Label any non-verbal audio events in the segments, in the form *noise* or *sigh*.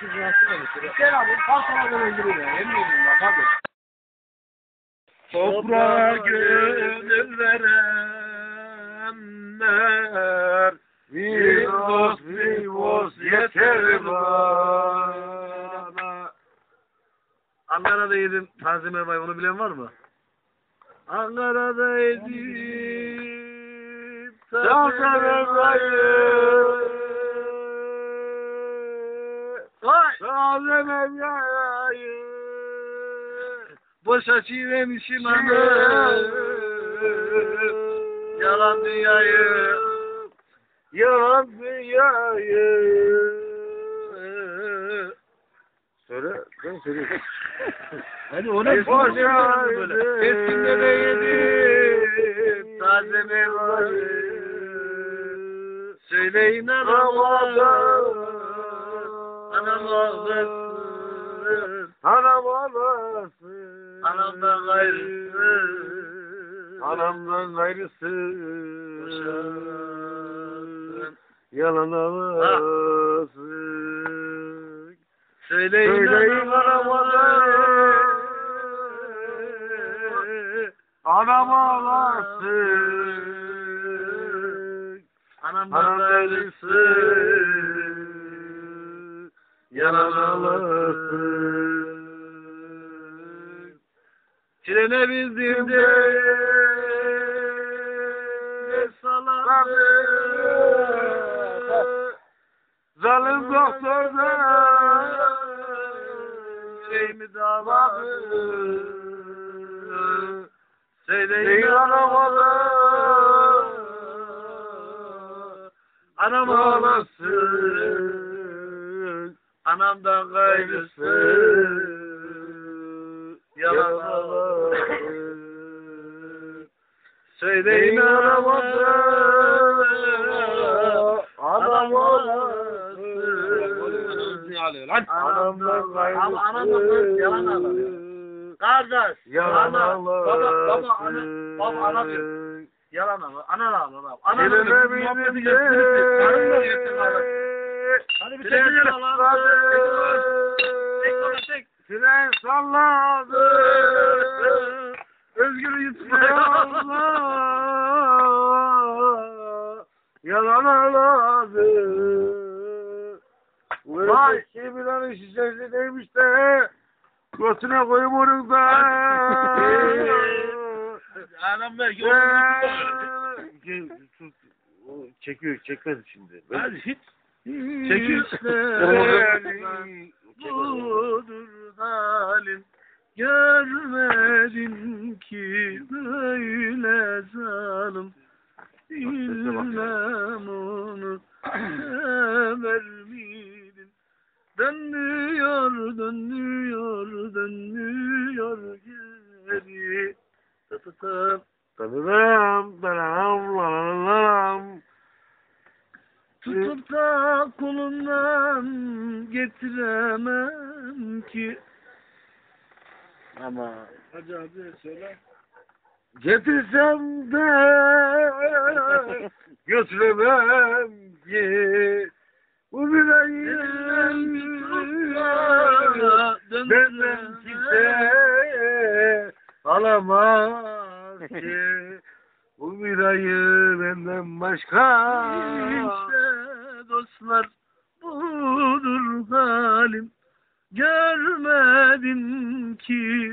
Gel abi kalkamadan öldürür ya. Yemin ederim bak hadi. Toprağa gönül verenler bir dost yeter bana Ankara'da yedim taze mermayı onu bilen var mı? Ankara'da yedim taze mermayı Taze mermayı Boşa çiğnemişim anı. Yalan dünyayı. Yalan dünyayı. Söyle, ben söyleyeyim. *laughs* Hadi o Ne boşa Eskinde de yedim Taze meyveyi Söyleyin anamadan Anam ağlasın Anam ağlasın Anamdan gayrısı. Anamdan gayrısı. Yalan ağlasın Söyleyin, Söyleyin anamadan Anam ağlasın Anamdan gayrısı. Yalan ağlasın Trene bindim de salandı Zalim doktor da yüreğimi dağladı Söyleyin anamadı Anam ağlasın Anamdan gayrısı Yalan Söyleyin anamadı Anam Anamdan gayrısı anamdan yalan ağlar Kardeş. Yalan ana, Baba, baba, ana, baba, ana diyor. Yalan ağlar. Ana ağlar. Ana Elime ağlar. Karın da yesin ağlar. Hadi bir Tren ağlar. salladı. Tek tek. Tren salladı. Özgür yutmaya Allah. Yalan ağladı. Vay. Kimin şişesi neymiş de. Götüne koyayım onun da. Sus. O Çekiyor, çekmez şimdi. Hadi hiç. Çekiyor. Budur halim Görmedim ki böyle zalim Bilmem onu sever miydim Dönüyor, dönüyor, dönüyor geri tı. Tanrım, tanrım, tanrım. Tutup da kolundan getiremem ki. Ama Hadi hadi söyle. getirsem de *laughs* götüremem ki bu ayın benden kimse alamaz ki *laughs* bu bir ayı benden başka İşte dostlar budur halim. Görmedim ki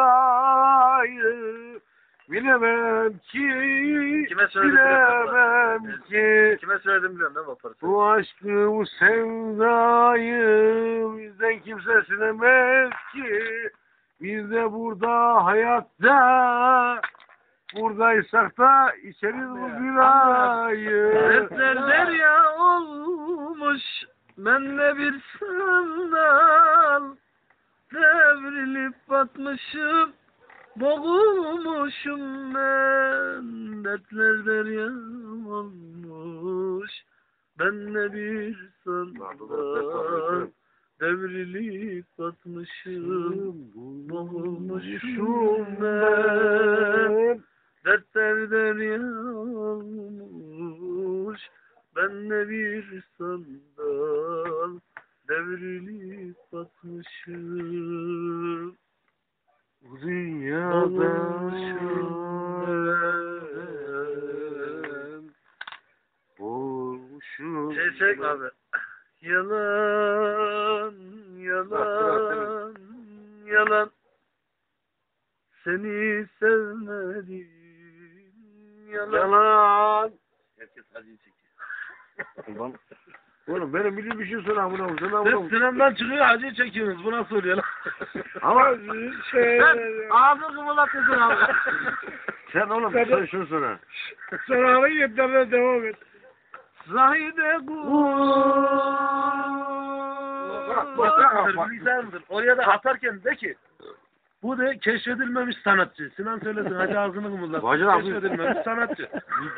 sevdayı bilemem ki, Kime bilemem biliyorum ki. Kime söyledim biliyorum değil mi? Bu aşkı, bu sevdayı bizden kimse silemez ki. Biz de burada hayatta, buradaysak da içeriz bu birayı. Dertler derya olmuş benle bir sandal Devrilip batmışım boğulmuşum ben. Dertler derya olmuş Ben ne bir sandal devrilip batmışım boğulmuşum ben. Dertler deryalmış ben ne bir sandal devrilip batmışım Dünyadan Boğulmuşum Şey çek abi. Yalan, yalan, yalan. Seni sevmedim. Yalan. Yalan Herkes acıyı çekiyor. *laughs* Oğlum benim bildiğim bir şey amına koyayım. Sen amına Hep koyayım. Sinan'dan çıkıyor acıyı çekiyorsunuz. Bu nasıl oluyor lan? *laughs* Ama şey Sen ağzını kımıldatıyorsun abi. *laughs* sen oğlum sen şunu söyle. Sen abi yeterine devam et. Zahide Bak, bak, bak, bak. Lisandır. Oraya da atarken de ki bu de keşfedilmemiş sanatçı. Sinan söylesin hadi ağzını kımıldat. Bacın abi. Keşfedilmemiş sanatçı.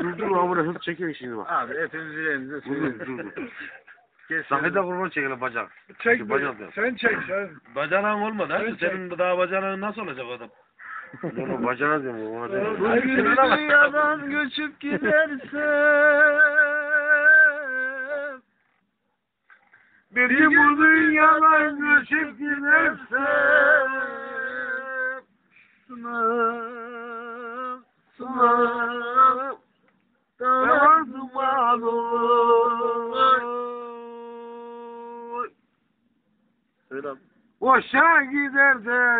Dur dur amına hız çekiyor şimdi bak. Abi hepimiz yüreğimize Dur dur dur. dur. Keşfedilmemiş. Sahide kurban çekelim bacak. Çek bacak yap. Sen çek sen. Bacanağın olmadı. Hadi senin daha bacanağın nasıl olacak adam? Oğlum bacana diyorum. Ona diyorum. Bugün dünyadan göçüp gidersem Bir gün bu dünyadan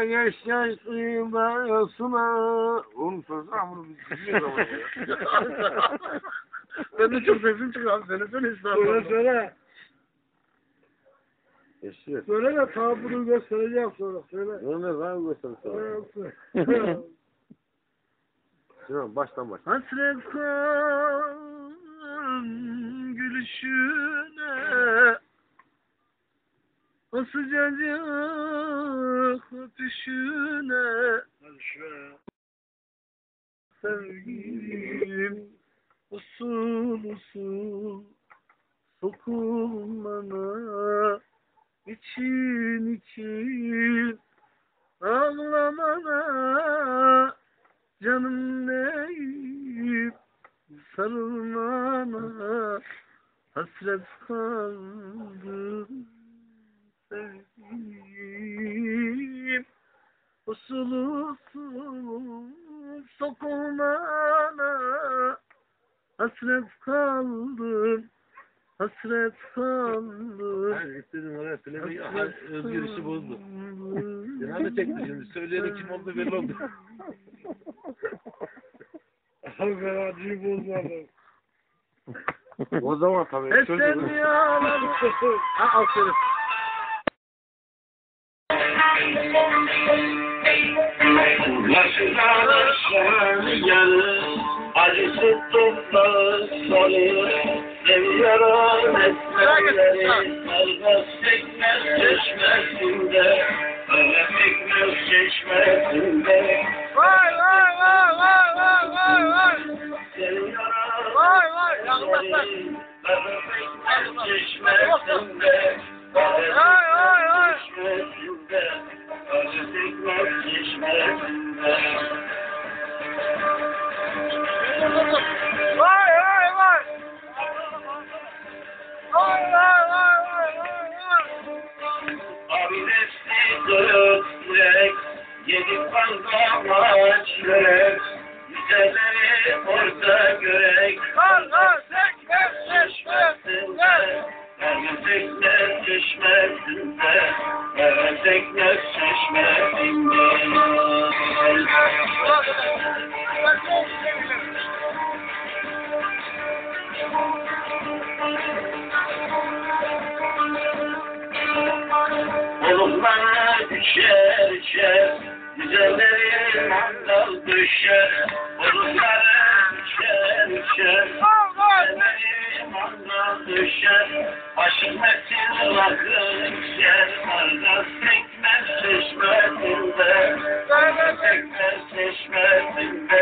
yaşarsın yasına. Oğlum söz amına biz bilmiyoruz ama ya. ben de çok sesim çıkıyor abi. Söyle söyle Söyle İstanbul'da. söyle. Eşit. Söyle de tabunu göstereceğim sonra. Söyle. Onu ne zaman göstereyim? Söyle. Sinan *laughs* baştan baş. Hasret kan gülüşüne sıcacık şöyle. Sevgilim usul usul Sokulmana için için Ağlamana Canım deyip sarılmana hasret kaldım sevgilim usul usul sokulmana hasret kaldım hasret kaldım Hayır istediğin oraya söylemeyi özgür işi bozdu. da çekti şimdi. Söyleyeni kim oldu belli oldu. Abi ben acıyı bozmadım. O zaman tabii. Esen yalan *laughs* Ha aferin Acısı toprağı sonu Seviyorum esmerleri. Elbet çekmez çeşmesinde. Elbet çekmez çeşmesinde. Vay vay vay vay vay vay vay. Seviyorum Vay vay yaklaşık Elbet çekmez çeşmesinde yedi kanka çörek, güzelleri orta görek, Kar kar tekme çeşmesinde Merve tekmez çeşmesinde, Merve tekmez çeşmesinde. Ben çok seviyorum Oluklara düşer düşer, Güzellerin mandal düşer, burunların düşer, düşer. Güzellerin mandal düşer, başım metin rakı içer. Margaz pekmez çeşmesinde, pekmez çeşmesinde.